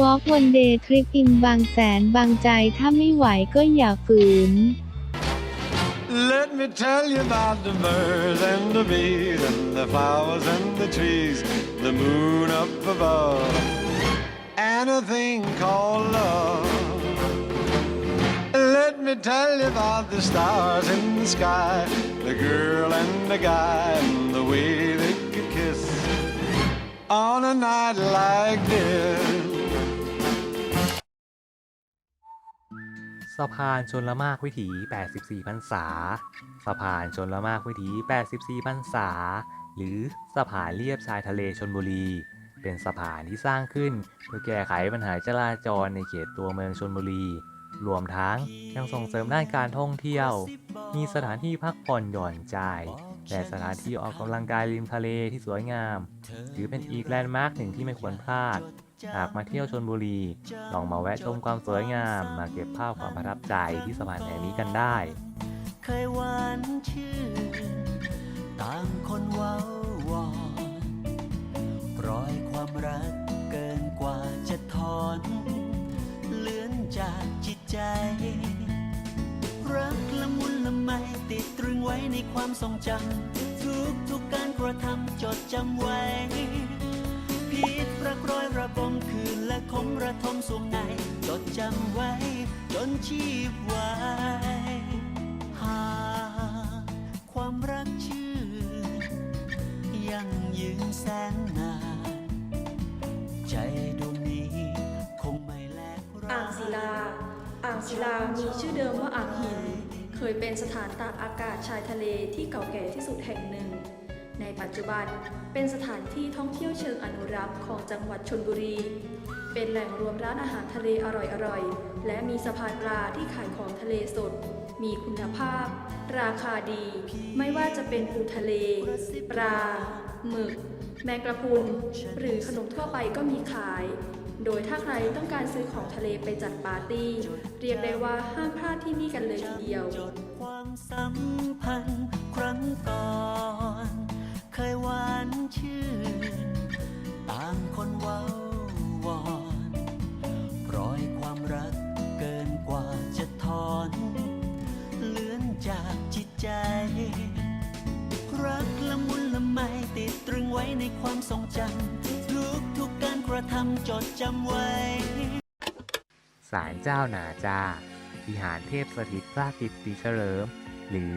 วอล์กวันเดย์ทริปอินบางแสนบางใจถ้าไม่ไหวก็อย่าฝืน Let me tell you about the birds and the bees and the flowers and the trees, the moon up above, and a thing called love. Let me tell you about the stars in the sky, the girl and the guy, and the way they could kiss on a night like this. สะพานชนละมากวิถี 84พรรษา สะพานชนละมากวิถี 84พรรษา หรือสะพานเลียบชายทะเลชนบุรี เป็นสะพานที่สร้างขึ้นเพื่อแก้ไขปัญหาจราจรในเขตตัวเมืองชนบุรี รวมทั้งยังส่งเสริมด้านการท่องเที่ยว มีสถานที่พักผ่อนหย่อนใจ และสถานที่ออกกำลังกายริมทะเลที่สวยงาม ถือเป็นอีกแลนด์มาร์คหนึ่งที่ไม่ควรพลาด หากมาเที่ยวชนบุรี ลองมาแวะชมความสวยงาม มาเก็บภาพความประทับใจที่สะพานแห่งนี้กันได้ เคยหวานชื่นต่างคนเว้าวอนรอยความรักเกินกว่าจะถอนเลือนจากจิตใจ รักละมุนละไมติดตรึงไว้ในความทรงจำทุกทุกการกระทำจดจำไว้ พิษรักร้อยระบมคืนและคมระทมสวงในจดจำไว้จนชีพไว้หาความรักชื่นยังยืนแสนนานใจดวงนี้คงไม่แลกราอ่างศิลา อ่างศิลามีชื่อเดิมว่าอ่างหิน เคยเป็นสถานตากอากาศชายทะเลที่เก่าแก่ที่สุดแห่งหนึ่ง ในปัจจุบันเป็นสถานที่ท่องเที่ยวเชิงอนุรักษ์ของจังหวัดชนบุรี เป็นแหล่งรวมร้านอาหารทะเลอร่อยๆ และมีสะพานปลาที่ขายของทะเลสด มีคุณภาพ ราคาดี ไม่ว่าจะเป็นปูทะเล ปลา หมึก แมงกระพรุน หรือขนมทั่วไปก็มีขาย โดยถ้าใครต้องการซื้อของทะเลไปจัดปาร์ตี้ เรียกได้ว่าห้ามพลาดที่นี่กันเลยทีเดียวความสัมพันธ์ครั้งก่อน เคยหวานชื่นต่างคนเว้าวอนรอยความรักเกินกว่าจะถอนเลือนจากจิตใจ รักละมุนละไมติดตรึงไว้ในความทรงจำทุกทุกการกระทำจดจำไว้ศาลเจ้าหนาจาวิหารเทพสถิตพระกิตติเฉลิม หรือ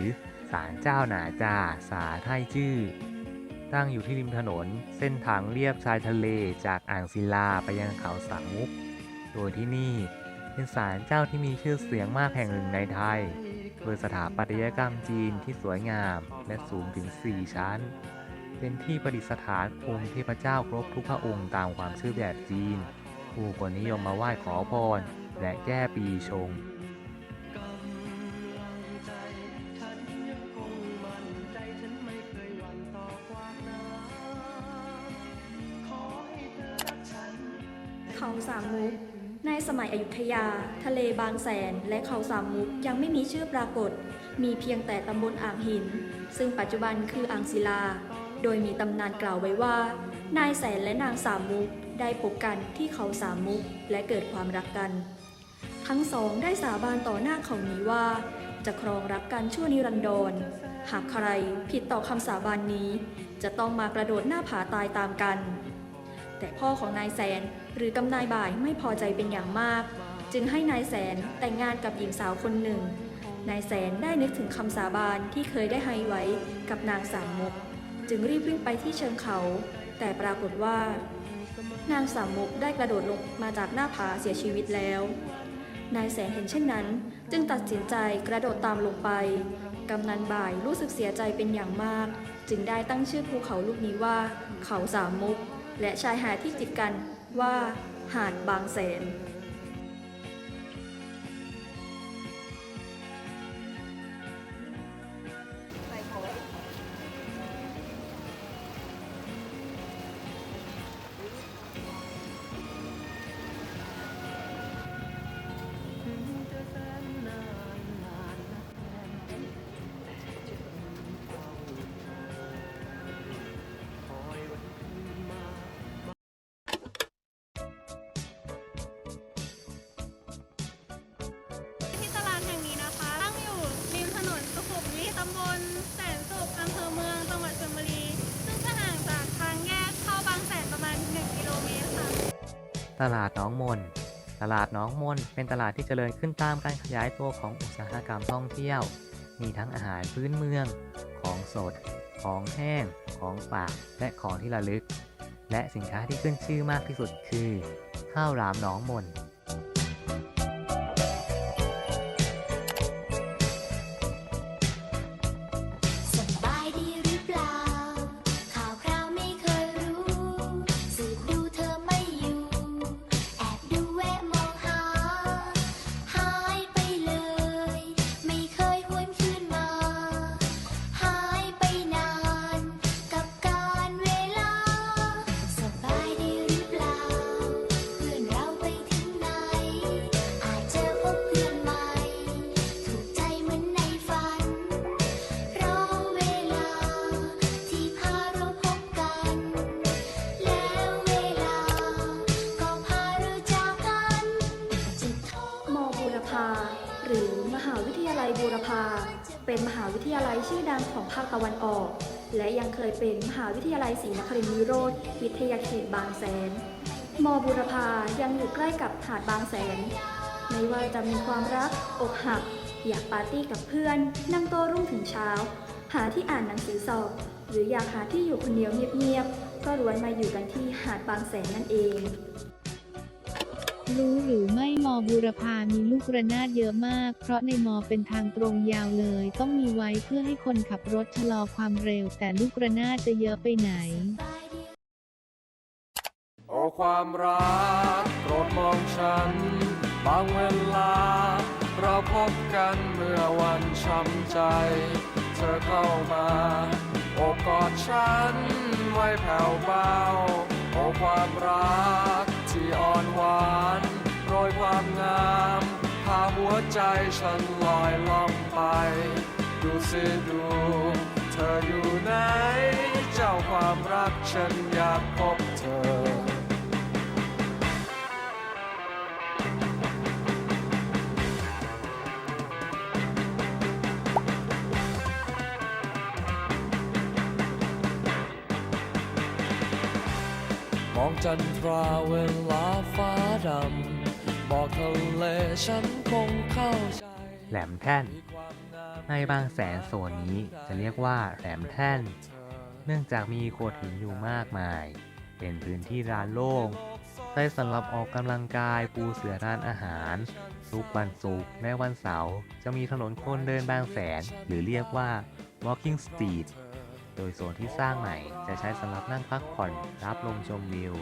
ศาลเจ้าหนาจา สาไทยชื่อ ตั้งอยู่ที่ริมถนน เส้นทางเลียบชายทะเลจากอ่างศิลาไปยังเขาสามมุก โดยที่นี่เป็นศาลเจ้าที่มีชื่อเสียงมากแห่งหนึ่งในไทยโดยสถาปัตยกรรมจีนที่สวยงามและสูงถึง 4 ชั้น เป็นที่ประดิษฐานองค์เทพเจ้าครบทุกพระองค์ตามความเชื่อแบบจีน ผู้คนนิยมมาไหว้ขอพรและแก้ปีชง มัยอยุธยา ทะเลบางแสน และเขาสามมุกยังไม่มีชื่อปรากฏ มีเพียงแต่ตำบลอ่างหิน ซึ่งปัจจุบันคืออ่างศิลา โดยมีตำนานกล่าวไว้ว่า นายแสนและนางสามมุกได้พบกันที่เขาสามมุกและเกิดความรักกัน ทั้งสองได้สาบานต่อหน้าเขานี้ว่า จะครองรักกันชั่วนิรันดร หากใครผิดต่อคำสาบานนี้ จะต้องมากระโดดหน้าผาตายตามกัน แต่พ่อของนายแสนหรือกำนายบ่ายไม่พอใจเป็นอย่างมาก จึงให้นายแสนแต่งงานกับหญิงสาวคนหนึ่ง นายแสนได้นึกถึงคำสาบานที่เคยได้ให้ไว้กับนางสามมุก จึงรีบวิ่งไปที่เชิงเขา แต่ปรากฏว่า นางสามมุกได้กระโดดลงมาจากหน้าผาเสียชีวิตแล้ว นายแสนเห็นเช่นนั้น จึงตัดสินใจกระโดดตามลงไป กำนันบ่ายรู้สึกเสียใจเป็นอย่างมาก จึงได้ตั้งชื่อภูเขาลูกนี้ว่า เขาสามมุก และชายหาดที่ติดกันว่าหาดบางแสน ตลาดหน้องมน ตลาดหน้องมน เป็นตลาดที่เจริญขึ้นตามการขยายตัวของอุตสาหกรรมท่องเที่ยว มีทั้งอาหารพื้นเมือง ของสด ของแห้ง ของฝาก และของที่ระลึก และสินค้าที่ขึ้นชื่อมากที่สุดคือ ข้าวหลามหน้องมน เป็นมหาวิทยาลัยชื่อดังของภาคตะวันออก และยังเคยเป็นมหาวิทยาลัยศรีนครินทรวิโรธวิทยาเขตบางแสน มบูรพายังอยู่ใกล้กับหาดบางแสน ไม่ว่าจะมีความรัก อกหัก อยากปาร์ตี้กับเพื่อน นั่งโต๊ะรุ่งถึงเช้า หาที่อ่านหนังสือสอบ หรืออยากหาที่อยู่คนเดียวเงียบๆก็ล้วนมาอยู่กันที่หาดบางแสนนั่นเอง บูรพามีลูกระนาดเยอะมาก เพราะในมอเป็นทางตรงยาวเลย ต้องมีไว้เพื่อให้คนขับรถชะลอความเร็ว แต่ลูกระนาดจะเยอะไปไหน โอ้ความรักโปรดมองฉัน บางเวลา เราพบกันเมื่อวันช้ำใจ เธอเข้ามา โอบกอดฉัน ไว้แผ่วเบาโอ้ความรักที่อ่อนหวาน ยความงาม พาหัวใจฉันลอยล่องไป ดูสิดู เธออยู่ไหน เจ้าความรักฉันอยากพบเธอมองจันทราเวลาฟ้าดำ อกทะเลฉันคงเข้าใจแหลมแท่น ในบางแสนโซนนี้จะเรียกว่าแหลมแท่น เนื่องจากมีโขดหินอยู่มากมาย เป็นพื้นที่ร้านโล่งใช้สำหรับออกกำลังกายปูเสือร้านอาหารทุกวันศุกร์และวันเสาร์จะมีถนนคนเดินบางแสน หรือเรียกว่า walking street โดยโซนที่สร้างใหม่จะใช้สำหรับนั่งพักผ่อนรับลมชมวิว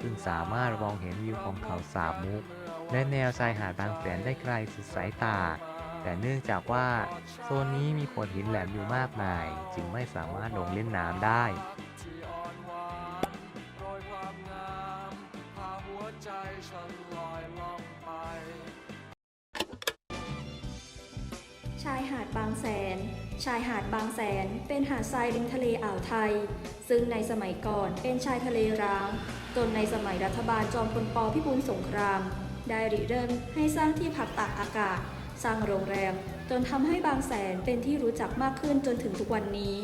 ซึ่งสามารถมองเห็นวิวของเขาสามมุก และแนวชายหาดบางแสนได้ไกลสุดสายตา แต่เนื่องจากว่าโซนนี้มีโขดหินแหลมอยู่มากมาย จึงไม่สามารถลงเล่นน้ำได้ชายหาดบางแสน ชายหาดบางแสน เป็นหาดทรายริมทะเลอ่าวไทย ซึ่งในสมัยก่อนเป็นชายทะเลร้าง จนในสมัยรัฐบาลจอมพลปพิบูลสงคราม ได้ริเริ่มให้สร้างที่พักตากอากาศ สร้างโรงแรม จนทำให้บางแสนเป็นที่รู้จักมากขึ้นจนถึงทุกวันนี้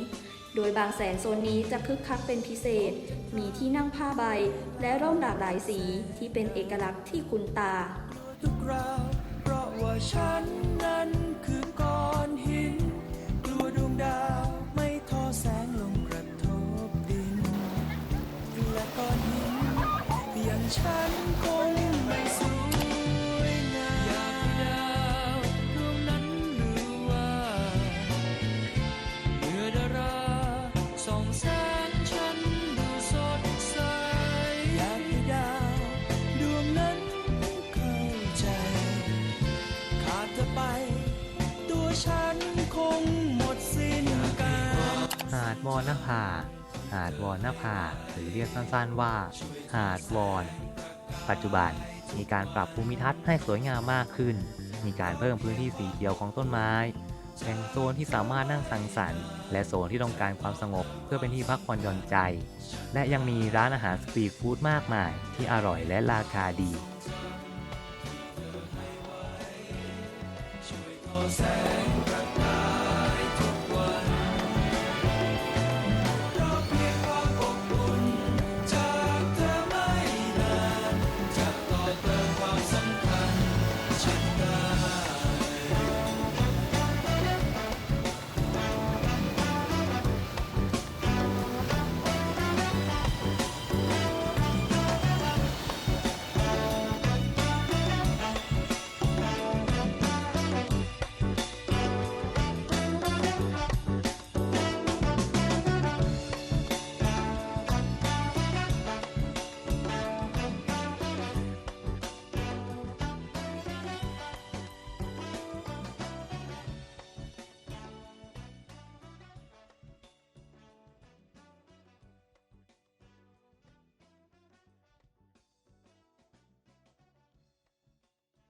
โดยบางแสนโซนนี้จะคึกคักเป็นพิเศษ มีที่นั่งผ้าใบ และร่มหลากหลายสีที่เป็นเอกลักษณ์ที่คุ้นตาทุกราวเพราะว่าฉันนั้นคือก้อนหินกลัวดวงดาวไม่ทอแสงลงกระทบดินและก้อนหินอย่างฉันคง วอนนภา หาดวอนนภา หรือเรียกสั้นๆว่า หาดวอน ปัจจุบันมีการปรับภูมิทัศน์ให้สวยงามมากขึ้น มีการเพิ่มพื้นที่สีเขียวของต้นไม้แบ่งโซนที่สามารถนั่งสังสรรค์ และโซนที่ต้องการความสงบเพื่อเป็นที่พักผ่อนหย่อนใจ และยังมีร้านอาหารสตรีทฟู้ดมากมาย ที่อร่อยและราคาดีแสงกระ